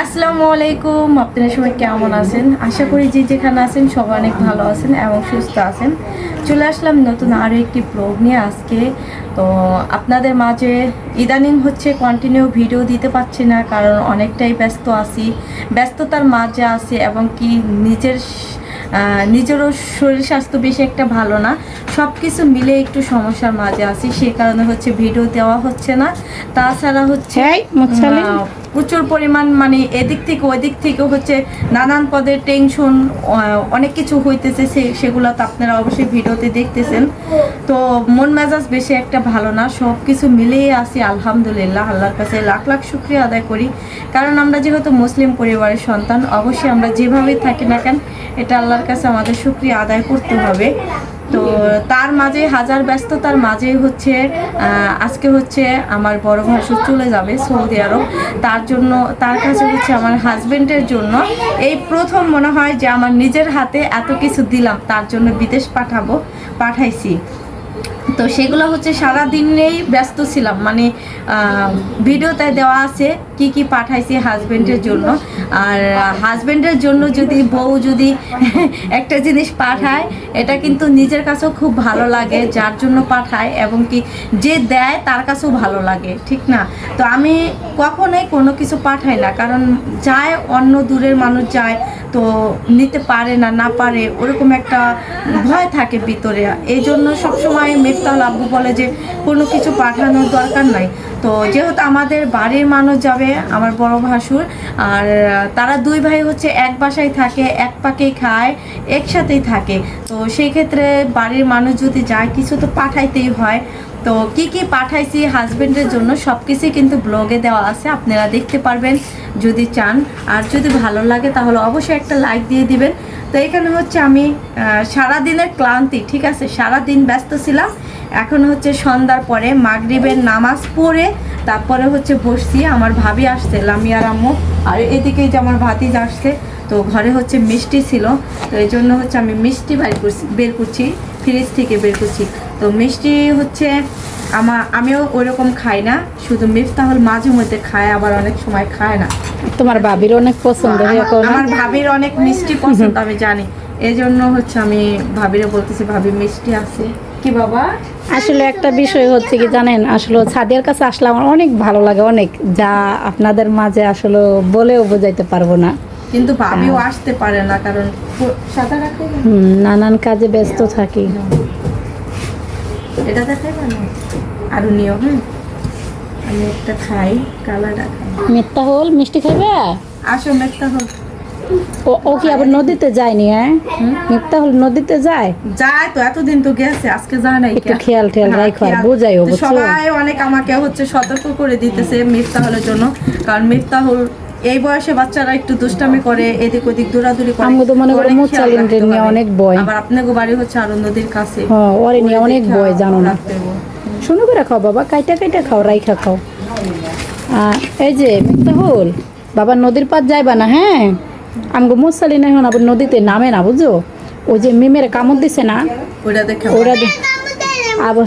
আসসালামু আলাইকুম আপনারা সবাই কেমন আছেন? আশা করি যে যেখানে আছেন সবাই অনেক ভালো আছেন এবং সুস্থ আছেন। চলে আসলাম নতুন আরও একটি ব্লগ নিয়ে আজকে। তো আপনাদের মাঝে ইদানিং হচ্ছে কন্টিনিউ ভিডিও দিতে পারছি না কারণ অনেকটাই ব্যস্ত আছি। ব্যস্ততার মাঝে আছি এবং কি নিজের নিজেরও শরীর স্বাস্থ্য বেশি একটা ভালো না। সব কিছু মিলে একটু সমস্যার মাঝে আছি সে কারণে হচ্ছে ভিডিও দেওয়া হচ্ছে না। তাছাড়া হচ্ছে প্রচুর পরিমাণ মানে এদিক থেকে ওই দিক থেকে হচ্ছে নানান পদের টেনশন অনেক কিছু হইতেছে সে, সেগুলো তো আপনারা অবশ্যই ভিডিওতে দেখতেছেন। তো মন মেজাজ বেশি একটা ভালো না সব কিছু মিলিয়ে আসি আলহামদুলিল্লাহ, আল্লাহর কাছে লাখ লাখ শুক্রিয়া আদায় করি। কারণ আমরা যেহেতু মুসলিম পরিবারের সন্তান, অবশ্যই আমরা যেভাবেই থাকি না কেন, এটা আল্লাহর কাছে আমাদের শুক্রিয়া আদায় করতে হবে। তো তার মাঝে হাজার ব্যস্ততার মাঝে হচ্ছে আজকে হচ্ছে আমার বড় ভাসুর চলে যাবে সৌদি আরব। তার জন্য, তার কাছে হচ্ছে আমার হাজবেন্ডের জন্য এই প্রথম মনে হয় যে আমার নিজের হাতে এত কিছু দিলাম, তার জন্য বিদেশ পাঠাবো, পাঠাইছি। তো সেগুলো হচ্ছে সারা দিনেই ব্যস্ত ছিলাম। মানে ভিডিওতে দেওয়া আছে কি কি পাঠাইছি হাজবেন্ডের জন্য। আর হাজবেন্ডের জন্য যদি বউ যদি একটা জিনিস পাঠায়, এটা কিন্তু নিজের কাছেও খুব ভালো লাগে, যার জন্য পাঠায় এবং কি যে দেয় তার কাছেও ভালো লাগে, ঠিক না? তো আমি কখনোই কোনো কিছু পাঠাই না, কারণ যায় অন্য দূরের মানুষ যায় তো নিতে পারে না না পারে, ওরকম একটা ভয় থাকে ভিতরে। এই জন্য সবসময় মেফতাল আব্বু বলে যে কোনো কিছু পাঠানোর দরকার নাই। তো যেহেতু আমাদের বাড়ির মানুষ যাবে, আমার বড় ভাসুর, আর তারা দুই ভাই হচ্ছে এক বাসায় থাকে, এক পাকেই খায়, একসাথেই থাকে। তো সেই ক্ষেত্রে বাড়ির মানুষ যদি যায়, কিছু তো পাঠাইতেই হয়। তো কি কি পাঠাইছি হাজবেন্ডের জন্য সব কিছুই কিন্তু ব্লগে দেওয়া আছে, আপনারা দেখতে পারবেন যদি চান। আর যদি ভালো লাগে তাহলে অবশ্যই একটা লাইক দিয়ে দিবেন। তো এখানে হচ্ছে আমি আহ, সারাদিনের ক্লান্তি ঠিক আছে? সারাদিন ব্যস্ত ছিলাম। এখন হচ্ছে সন্ধ্যার পরে মাগরিবের নামাজ পড়ে তারপরে হচ্ছে বসছি আমার ভাবি আসছে লামিয়ার আম্মু। আর এদিকেই যে আমার ভাতিজ আসছে তো ঘরে হচ্ছে মিষ্টি ছিল। তো এই জন্য হচ্ছে আমি মিষ্টি বের করছি বের করছি ফ্রিজ থেকে বের করছি। তো মিষ্টি হচ্ছে আমার আমিও ওইরকম খাই না। শুধু মিফতাহুল মাঝে মধ্যে খায় আবার অনেক সময় খায় না। তোমার ভাবির অনেক পছন্দ হয়ে আমার- ভাবির অনেক মিষ্টি পছন্দ আমি জানি। এই জন্য হচ্ছে আমি ভাবিরে বলতেছি ভাবি মিষ্টি আছে। কি বাবা? আসলে একটা বিষয় হচ্ছে কি জানেন আসলে ছাদের কাছে আসলে আমার অনেক ভালো লাগে অনেক। যা আপনাদের মাঝে আসলে বলেও বোঝাইতে পারব না। কিন্তু ভাবিও আসতে পারে না কারণ সাদা রাখে হুম, নানান কাজে ব্যস্ত থাকি। এটা না নিও হ্যাঁ আমি একটা খাই কালারটা খাই। মিথ্যা হল মিষ্টি খাইবে? আসো হোক ও ও কি আবার নদীতে যায়নি হ্যাঁ? মিথ্যা হল নদীতে যায়? যায় তো এতদিন তো গেছে আজকে যায় নাই একটু খেয়াল টেয়াল হ্যাঁ, রাখো আর সবাই অনেক আমাকে হচ্ছে সতর্ক করে দিতেছে মিথ্যা মিফতাহুলের জন্য কারণ মিফতাহুল এই বয়সে বাচ্চারা একটু দুষ্টামি করে এদিক ওদিক দৌড়াদৌড়ি করে আমগো তো মনে করো মুচ্চালিন নিয়ে অনেক ভয়। আবার আপনাকে বাড়ি হচ্ছে আরও নদীর কাছে। হ্যাঁ ওরে নিয়ে অনেক ভয় জানো না। শুনো করে খাও বাবা কাইটা কাইটা খাও রাইখা খাও। এই যে মিথ্যাহুল বাবা নদীর পার যাইবা না হ্যাঁ? আমগো মুসালি না এখন আবার নদীতে নামে না বুঝো ওই যে মিমের কামড় দিছে না ওটা দেখে ওরা দে- আবার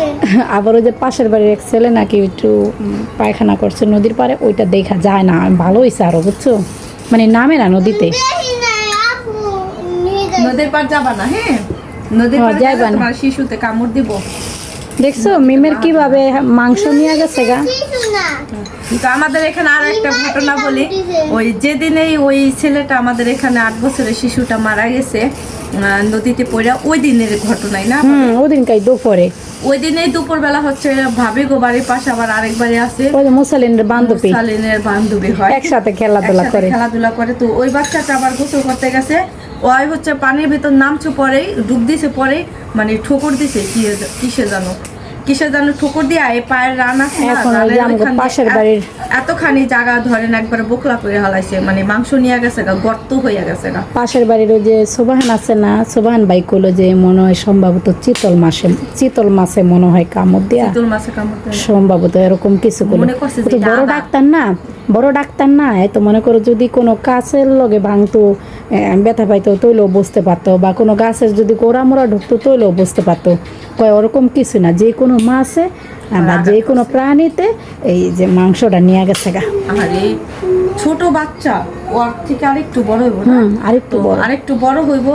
আবার ওই যে পাশের বাড়ির এক ছেলে নাকি একটু পায়খানা করছে নদীর পারে ওইটা দেখা যায় না। ভালো হয়েছে আরও বুঝছ? মানে নামে না নদীতে। নদীর পার যাবা না হ্যাঁ? নদীর পার যাইবা যাইবা না। শিশুতে কামড় দিব। দেখছ মিমের কীভাবে মাংস নিয়ে গেছে গা? তো আমাদের এখানে আর একটা ঘটনা বলি। ওই যেদিনেই ওই ছেলেটা আমাদের এখানে আট বছরের শিশুটা মারা গেছে নদীতে পড়ে ওই দিনের ঘটনাই না? হুম ওদিনকাই দুপুরে। ওই দিনেই দুপুরবেলা হচ্ছে ভাবি গো বাড়ির পাশে আবার আরেক বাড়ি আছে। মুসালিনের বান্ধবী। সালিনের বান্ধবী হয়। একসাথে খেলাধুলা করে। খেলাধুলা করে। তো ওই বাচ্চাটা আবার গোসল করতে গেছে। ওই হচ্ছে পানির ভিতর নামছে পরেই ডুব দিছে পরেই মানে ঠোকর দিছে কি কিসে জানো কিসে জানো ঠোকর দিয়ে? এই পায়ের রান পাশের বাড়ির- এতখানি জায়গা ধরেন একবার বোকলা করে হালাইছে মানে মাংস নিয়ে গেছে গা গর্ত হয়ে গেছে গা। পাশের বাড়ির ওই যে সোবাহান আছে না সোবাহান ভাই কইলো যে মনে হয় সম্ভবত চিতল মাসে চিতল মাসে মনে হয় কামড় দিয়া। চিতল মাছে কামড় সম্ভবত এরকম কিছু করল বড় ডাক্তার না বড় ডাক্তার না এ তো মনে করো যদি কোনো কাছের লগে ভাঙতো ব্যথা পাইতো তৈলেও বুঝতে পারতো বা কোনো গাছের যদি গোড়া মোড়া ঢুকতো তৈলেও বুঝতে পারতো। কয় ওরকম কিছু না যে কোনো মাছে বা যে কোনো প্রাণীতে এই যে মাংসটা নিয়ে গেছে গা। আর ছোট বাচ্চা ওর থেকে আরেকটু বড় হইব না? আরেকটু বড়। আরেকটু বড় হইব।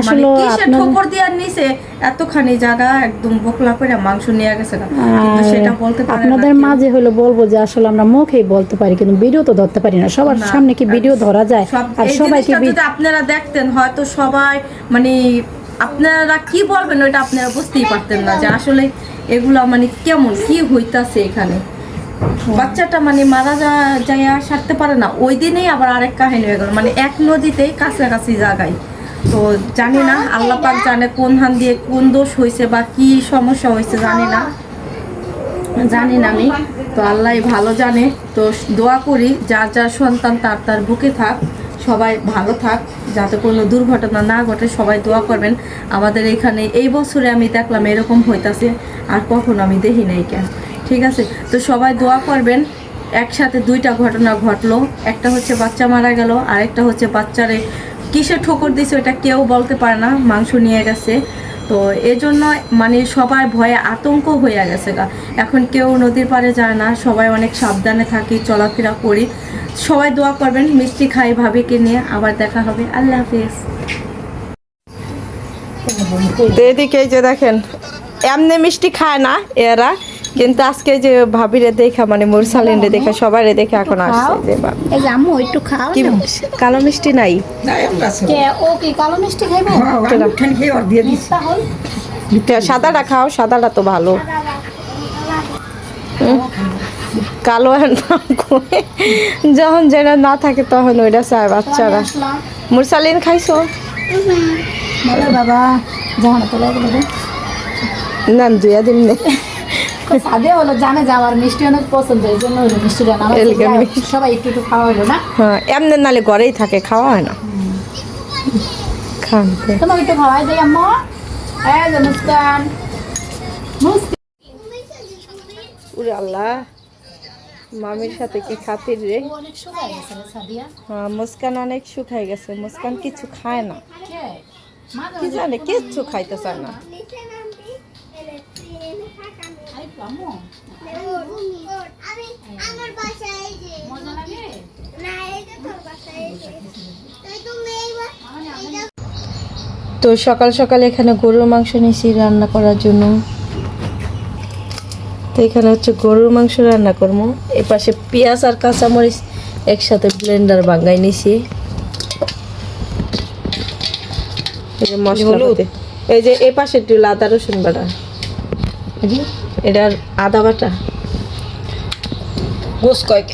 আসলে আসলে ঠোকর দেওয়ার নিচে এতখানি জায়গা একদম বকলা করে মাংস নিয়ে গেছে। কিন্তু সেটা বলতে পারে আপনাদের মাঝে হলো বলব যে আসলে আমরা মুখেই বলতে পারি কিন্তু ভিডিও তো ধরতে পারি না। সবার সামনে কি ভিডিও ধরা যায়? আর সবাইকে যদি আপনারা দেখতেন হয়তো সবাই মানে আপনারা কি বলবেন ওইটা আপনারা বুঝতেই পারতেন না যে আসলে এগুলা মানে কেমন, কি হইতাছে এখানে? বাচ্চাটা মানে মারা যা যায় সারতে পারে না। ওই দিনেই আবার আরেক কাহিনী হয়ে গেল। মানে এক নদীতেই কাছাকাছি জায়গায় তো জানি না, আল্লাহ পাক জানে কোন হান দিয়ে কোন দোষ হয়েছে বা কি সমস্যা হয়েছে জানি না। জানি না আমি। তো আল্লাহ ভালো জানে। তো দোয়া করি, যার যার সন্তান তার তার বুকে থাক। সবাই ভালো থাক, যাতে কোনো দুর্ঘটনা না ঘটে, সবাই দোয়া করবেন। আমাদের এখানে এই বছরে আমি দেখলাম এরকম হইতাছে, আর কখনো আমি দেখি নাই কেন? ঠিক আছে? তো সবাই দোয়া করবেন, একসাথে দুইটা ঘটনা ঘটলো। একটা হচ্ছে বাচ্চা মারা গেল, আরেকটা হচ্ছে বাচ্চারে কিসে ঠোকর দিছে ওটা কেউ বলতে পারে না, মাংস নিয়ে গেছে। তো এজন্য মানে সবাই ভয়ে আতঙ্ক হয়ে গেছে গা। এখন কেউ নদীর পাড়ে যায় না, সবাই অনেক সাবধানে থাকি, চলাফেরা করি। সবাই দোয়া করবেন, মিষ্টি খাই ভাবিকে নিয়ে আবার দেখা হবে। আল্লাহ হাফিজ। এদিকে যে দেখেন, এমনি মিষ্টি খায় না এরা। কিন্তু আজকে যে ভাবিরে দেখা মানে মুরসালিনরে দেখা সবাইরে দেখে এখন আসছে যে বা- এই যে আম্মু একটু খাও কি কালো মিষ্টি নাই? কে ও কি কালো মিষ্টি খাইবো? তাহলে তো সাদাটা খাও সাদাটা তো ভালো। কালো যখন যেটা না থাকে তখন ওইটা চায় বাচ্চারা। মুরসালিন খাইছো? বাবা লাগে না দুয়া দিন নে সাদে হলো জানে যে আমার মিষ্টি অনেক পছন্দ এই জন্য হলো। সবাই একটু একটু খাওয়া হলো না। হ্যাঁ এমনি নালে ঘরেই থাকে খাওয়া হয় না। খান তোমাকে একটু খাওয়াই দেয় আম্মা। এই মুস্কান। মুস্কান উরে আল্লাহ মামির সাথে কি খাতির রে? হ্যাঁ মুস্কান অনেক শুকাই গেছে মুস্কান কিছু খায় না। কে? কি জানে কিচ্ছু খাইতে চায় না। তো সকাল সকাল এখানে গরুর মাংস নিয়েছি রান্না করার জন্য। তো এখানে হচ্ছে গরুর মাংস রান্না করব। এ পাশে পেঁয়াজ আর কাঁচামরিচ একসাথে ব্লেন্ডার বাঙ্গাই নিছি এই যে মশলা এই যে এই পাশে একটু লাদা রসুন বাটা। এটার আদা বাটা। গোস কয়েক।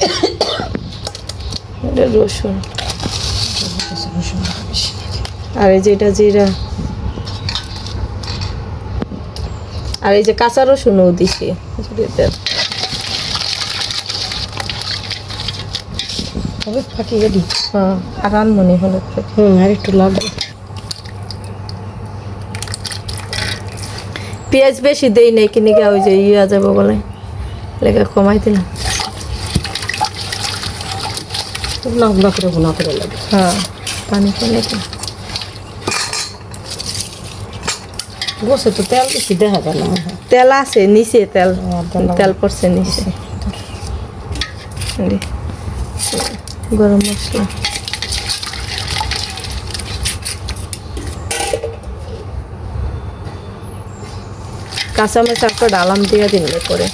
এটা রসুন। আর এই যে এটা জিরা। আর এই যে কাঁচা রসুনও দিছি। ফাঁকি গেলি হ্যাঁ আর আনমনি হলুদ। হুম আর একটু লাগবে পেঁয়াজ বেশি দেই নাই কিনে গা ওই যে ইয়া যাব বলে। লেগে কমাই দিলাম। লম্বা করে গুণা করে লাগে। হ্যাঁ পানি ফেলে। গোসে তো তেল বেশি দেখা যায় না। তেল আছে নিচে তেল। তেল। পড়ছে নিচে। গরম মশলা। কাঁচামরিচ একটা ডালাম দিয়ে দিলে করে।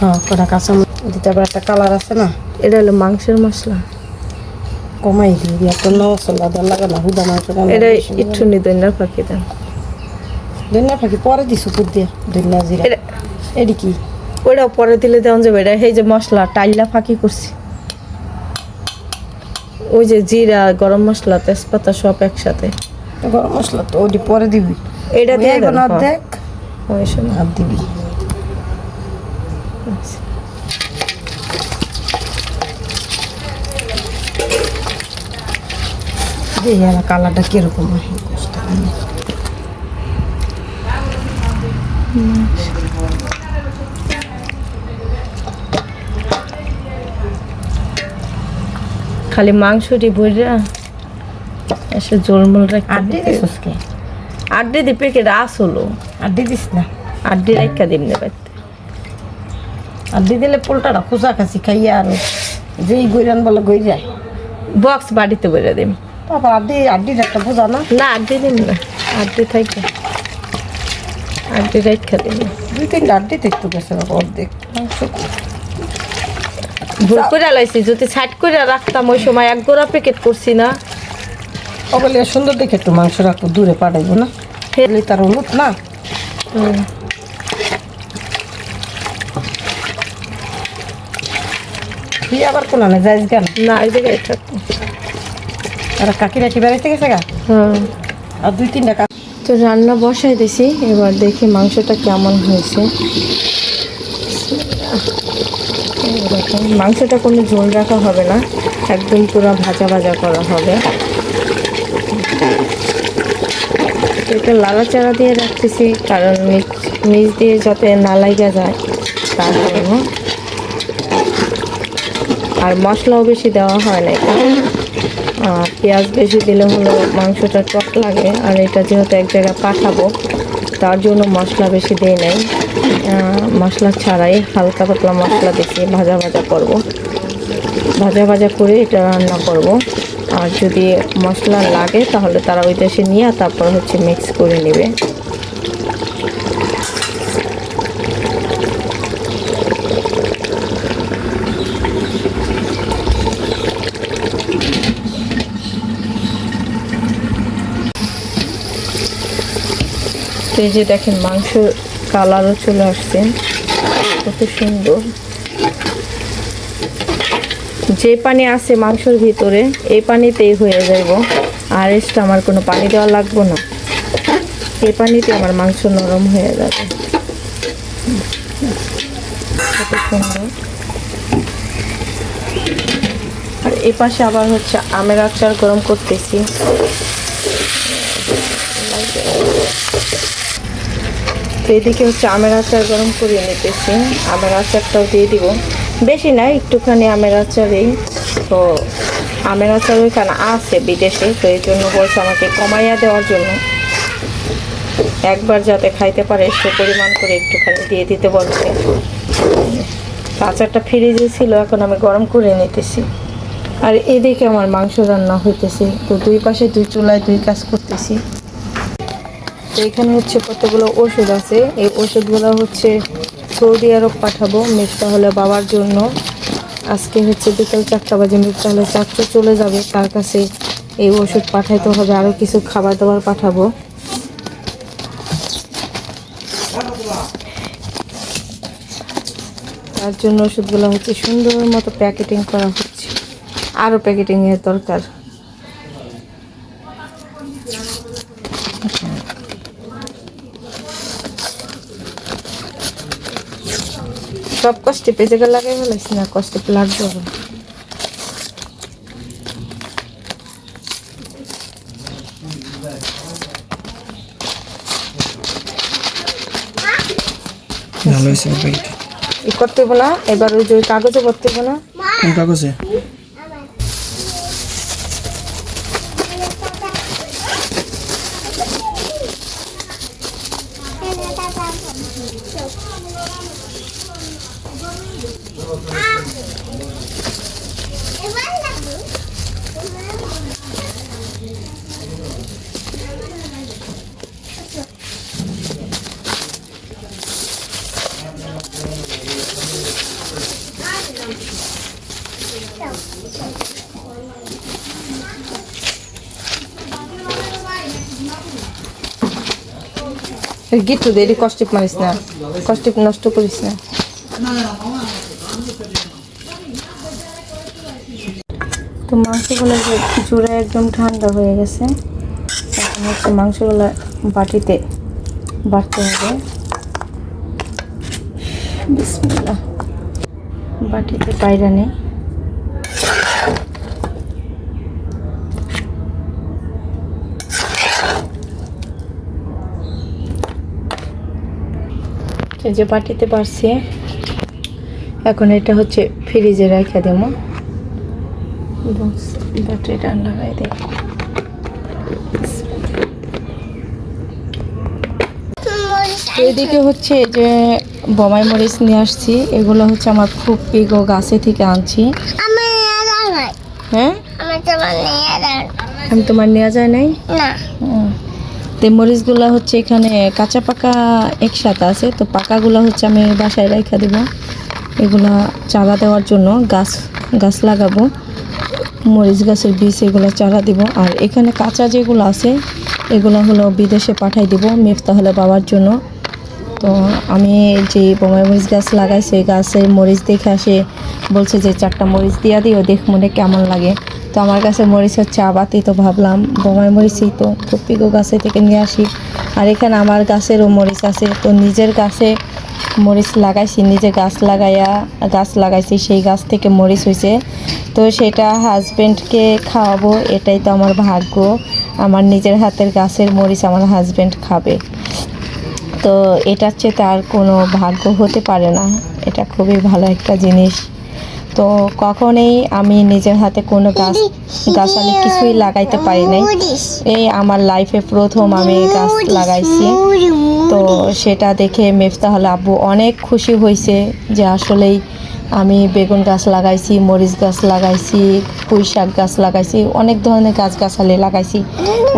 হ্যাঁ কটা কাঁচা দিতে আবার একটা কালার আছে না? এটা হলো মাংসের মশলা। কমাই দিই দিয়ে একটা মশলা দেওয়া লাগে না হুদা মাংস এটা একটু নিদনার পাখি দেন। ধনিয়া ফাঁকি পরে দিস উপর দিয়ে ধনিয়া জিরা। এটা কি? ওইটাও পরে দিলে দেওয়া যাবে। এটা এই যে মশলা টাইলা ফাঁকি করছি। ওই যে জিরা গরম মশলা তেজপাতা সব একসাথে। গরম মশলা তো ওটি পরে দিবি এটা দিয়ে এখন হ্যাঁ। অর্ধেক ওই শোনো। আর দিবি দেখি কালারটা কীরকম হয়। খালি মাংসটি ভরিয়া এসে জলমল রাখতে দিস। আড্ডি দি প্যাকেট আস হলো? দিয়ে দিস না। আড্ডি রাইখা দিম নেবে আর দিয়ে দিলে পোলটাটা খোঁচা খাসি খাইয়া আর যেই গৈরান বলে গই যায়। বক্স বাড়িতে বেড়ে দিম। তারপর আড্ডি আড্ডির একটা বোঝা না। না আড্ডি দিম না। আড্ডি থাইকে। আড্ডি রাইখা দিম। দুই তিনটা আড্ডি দেখতে গেছে অর্ধেক। ভুল করে লাইছি যদি সাইড করে রাখতাম ওই সময় এক গোড়া প্যাকেট করছি না। ওগুলি সুন্দর দেখে একটু মাংস রাখব দূরে পাঠাইবো না। হেলে তার হলুদ না। হুম। তুই আবার কোন আনে যাইস গান না এই জায়গায় থাকব আর কাকি রাখি বেড়াইতে গেছে গা? হ্যাঁ আর দুই তিনটা কাকি তো রান্না বসাই দিছি এবার দেখি মাংসটা কেমন হয়েছে। মাংসটা কোনো ঝোল রাখা হবে না একদম পুরো ভাজা ভাজা করা হবে। এটা লাড়াচাড়া দিয়ে রাখতেছি, কারণ মিচ দিয়ে যাতে না লাগা যায়, তার জন্য। আর মশলাও বেশি দেওয়া হয় না পেঁয়াজ বেশি দিলে হলো মাংসটা টক লাগে, আর এটা যেহেতু এক জায়গায় পাঠাবো, তার জন্য মশলা বেশি দিই নাই। মশলা ছাড়াই হালকা পাতলা মশলা দিচ্ছি ভাজা ভাজা করব। ভাজা ভাজা করে এটা রান্না করব। আর যদি মশলা লাগে, তাহলে তারা ওই দেশে নিয়ে তারপর হচ্ছে মিক্স করে নেবে। এই যে দেখেন মাংস কালারও চলে আসছে। কত সুন্দর। যে পানি আছে মাংসের ভিতরে, এই পানিতেই হয়ে যাইব। আর এক্সট্রা আমার কোনো পানি দেওয়া লাগবে না। এই পানিতে আমার মাংস নরম হয়ে যাবে। আর এ পাশে আবার হচ্ছে আমের আচার গরম করতেছি। এদিকে হচ্ছে আমের আচার গরম করিয়ে নিতেছি। আমের আচারটাও দিয়ে দিব। বেশি না, একটুখানি আমের আচারেই তো আমের আচার ওইখানে আছে বিদেশে, তো এই জন্য বলছে আমাকে কমাইয়া দেওয়ার জন্য। একবার যাতে খাইতে পারে সে পরিমাণ করে একটুখানি দিয়ে দিতে বলছে। আচারটা ফ্রিজে ছিল, এখন আমি গরম করে নিতেছি। আর এদিকে আমার মাংস রান্না হইতেছে। তো দুই পাশে, দুই চুলায় দুই কাজ করতেছি। তো এখানে হচ্ছে কতগুলো ওষুধ আছে? এই ওষুধগুলো হচ্ছে সৌদি আরব পাঠাবো মিফতা হলে বাবার জন্য। আজকে হচ্ছে বিকাল চারটা বাজে মিফতা হলে চারটে চলে যাবে, তার কাছে এই ওষুধ পাঠাইতে হবে আরও কিছু খাবার দাবার পাঠাবো। তার জন্য ওষুধগুলো হচ্ছে সুন্দর মতো প্যাকেটিং করা হচ্ছে। আরও প্যাকেটিংয়ের দরকার। সব কষ্টে পেজে গেলে লাগাই ফেলাইস না কষ্টে লাগবে। ভালো হয়েছে করতে না এবার ওই যে কাগজে করতে না। কোন কাগজে? এবার লাগবে গিট্টু দেরি কষ্টিপ মারিস না কষ্টিপ নষ্ট করিস না তো মাংসগুলো জোড়া একদম ঠান্ডা হয়ে গেছে, এখন হচ্ছে মাংসগুলো বাটিতে বাটতে হবে। বাটিতে পায়রা নেই। যে বাটিতে পারছি এখন এটা হচ্ছে ফ্রিজে রেখে দেবো। ব্যাটারিটা লাগাই দিই। এদিকে হচ্ছে যে বমাই মরিচ নিয়ে আসছি এগুলো হচ্ছে আমার খুব পিগো গাছে থেকে আনছি। হ্যাঁ? তোমার নেওয়া আমি তোমার নেওয়া যায় নাই। তো মরিচগুলো হচ্ছে এখানে কাঁচা পাকা একসাথে আছে তো পাকাগুলো হচ্ছে আমি বাসায় রেখে দেব। এগুলা চারা দেওয়ার জন্য গাছ গাছ লাগাবো। মরিচ গাছের বীজ এগুলো চারা দিব। আর এখানে কাঁচা যেগুলো আছে, এগুলো হলো বিদেশে পাঠাই দিব মেফতাহলে বাবার জন্য। তো আমি যে বোমায় মরিচ গাছ লাগাই সেই গাছের মরিচ দেখে আসে, বলছে যে চারটা মরিচ দিয়া দিও, দেখ মনে কেমন লাগে। তো আমার কাছে মরিচ হচ্ছে আবাতি তো ভাবলাম বোমাই মরিচই তো কপিগো গাছে থেকে নিয়ে আসি। আর এখানে আমার গাছেরও মরিচ আছে, তো নিজের গাছে মরিচ লাগাইছি, নিজে গাছ লাগাইয়া গাছ লাগাইছি, সেই গাছ থেকে মরিচ হয়েছে তো সেটা হাজব্যান্ডকে খাওয়াবো, এটাই তো আমার ভাগ্য। আমার নিজের হাতের গাছের মরিচ আমার হাজব্যান্ড খাবে। তো এটার চেয়ে তার কোনো ভাগ্য হতে পারে না। এটা খুবই ভালো একটা জিনিস। তো কখনোই আমি নিজের হাতে কোনো গাছ গাছালি কিছুই লাগাইতে পারি নাই। এই আমার লাইফে প্রথম আমি গাছ লাগাইছি। তো সেটা দেখে মেফতা মেফতাহল আব্বু অনেক খুশি হয়েছে যে আসলেই আমি বেগুন গাছ লাগাইছি মরিচ গাছ লাগাইছি পুঁই শাক গাছ লাগাইছি অনেক ধরনের গাছ গাছালি লাগাইছি।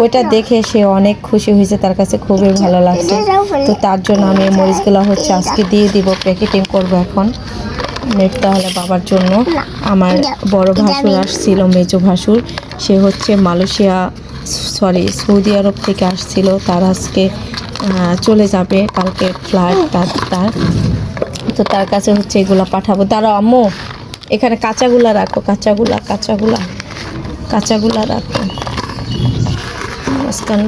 ওইটা দেখে সে অনেক খুশি হয়েছে তার কাছে খুবই ভালো লাগছে। তো তার জন্য আমি মরিচগুলো হচ্ছে আজকে দিয়ে দিব প্যাকেটিং করব এখন। মেফতাহলে বাবার জন্য। আমার বড় ভাসুর আসছিল, মেজো ভাসুর। সে হচ্ছে মালয়েশিয়া, সরি, সৌদি আরব থেকে আসছিল। তার আজকে চলে যাবে কালকে ফ্লাইট তার তো তার কাছে হচ্ছে এগুলো পাঠাবো। দাঁড়াও আম্মু, এখানে কাঁচাগুলা রাখো, কাঁচাগুলা কাঁচাগুলা কাঁচাগুলা রাখো। মুস্কান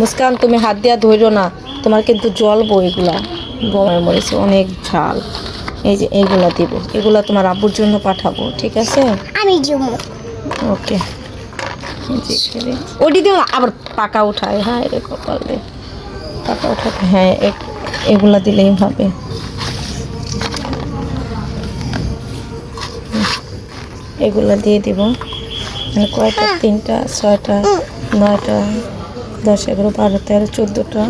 মুস্কান, তুমি হাত দিয়া ধরো না। তোমার কিন্তু জ্বলবো এগুলা বোমায় মরেছে অনেক ঝাল। এই যে এগুলা দিব। এগুলা তোমার আব্বুর জন্য পাঠাবো ঠিক আছে? আমি জমু। ওকে। ওটি দিও আবার পাকা উঠায়। হ্যাঁ রে কপাল পাকা উঠাতে হ্যাঁ এগুলা দিলেই হবে। এগুলা দিয়ে দিব। মানে কয়টা? তিনটা ছয়টা নয়টা দশ এগারো বারো তেরো চোদ্দোটা।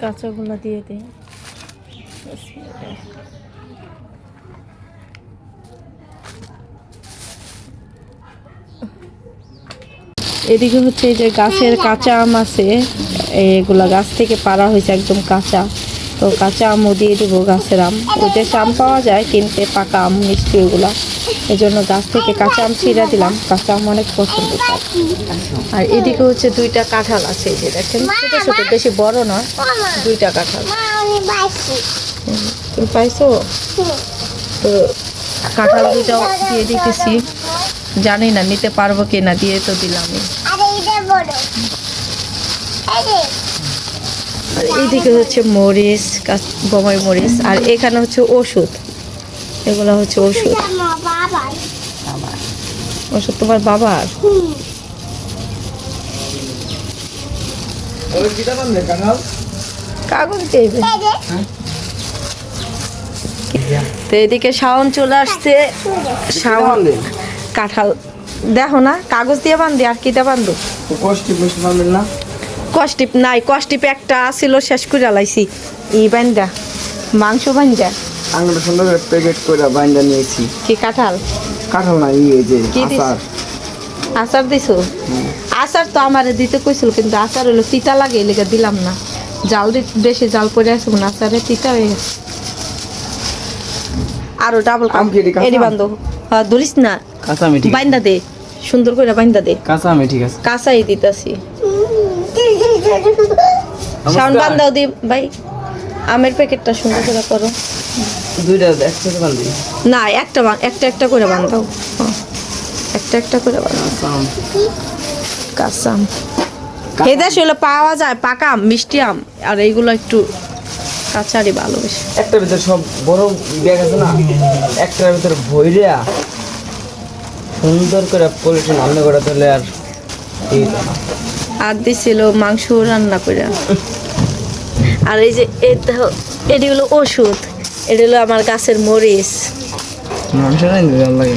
কাঁচাগুলো দিয়ে দিই এদিকে হচ্ছে যে গাছের কাঁচা আম আছে, এগুলা গাছ থেকে পাড়া হয়েছে একদম কাঁচা। তো কাঁচা আমও দিয়ে দেবো গাছের আম। দেশে আম পাওয়া যায়, কিনতে পাকা আম, মিষ্টি ওগুলা। এই জন্য গাছ থেকে কাঁচা আম ছিঁড়া দিলাম। কাঁচা আম অনেক পছন্দ আর এদিকে হচ্ছে দুইটা কাঁঠাল আছে এই যে দেখেন। ছোট ছোট, বেশি বড় নয়, দুইটা কাঁঠাল। তুমি পাইছো? তো কাঁঠাল দুইটাও দিয়ে দিতেছি। জানি না, নিতে পারব কি না দিয়ে তো দিলামই। আরে এইদিকে হচ্ছে মরিচ বমাই মরিচ আর এখানে হচ্ছে ওষুধ। এগুলো হচ্ছে ওষুধ। ওষুধ তোমার বাবার? কাগজ দেবে। তো এদিকে শাওন চলে আসছে। শাওন কাঁঠাল। দেখো না কাগজ দিয়ে বান্ধি আর কিটা বান্ধু কষ্ট বসে পারবেন না? কষ্টিপ নাই কষ্টিপ একটা ছিল শেষ করে লাইছি। ই বান্ধা মাংস বান্ধা আঙুলে সুন্দর করে প্যাকেট করে বাইন্দা নিয়েছি। কি কাঁঠাল? কাঁঠাল না ইয়ে যে আচার। আচার দিছো? আচার তো আমারে দিতে কইছিল কিন্তু আচার হলো তিতা লাগে এই দিলাম না। জাল দি বেশি জাল পড়ে আছে মনে আচারে তিতা হয়ে গেছে। আরও ডাবল কাঁচা এডি বান্ধব হ্যাঁ ধরিস না? কাঁচা আমি ঠিক বাইন্দা দে সুন্দর করে বাইন্দা দে। কাঁচা আমি ঠিক আছে। কাঁচাই দিতাছি। সাউন্ড বান্দাও দি ভাই। আমের প্যাকেটটা সুন্দর করে করো। দুইটা একসাথে বান্ধি না একটা বান- একটা একটা করে বান্ধাও হ্যাঁ, একটা একটা করে আম এই দেশে হলো পাওয়া যায় পাকা আম মিষ্টি আম। আর এইগুলো একটু কাঁচারই ভালো বেশি। একটার ভিতরে সব বড় ব্যাগ আছে না? একটার ভিতরে ভইরা। সুন্দর করে পলিথিন রান্না করে তাহলে আর এই। আর দিছিল মাংস রান্না করে আর এই যে এটি হলো ওষুধ এটি হলো আমার গাছের মরিচ। মাংস রান্না লাগে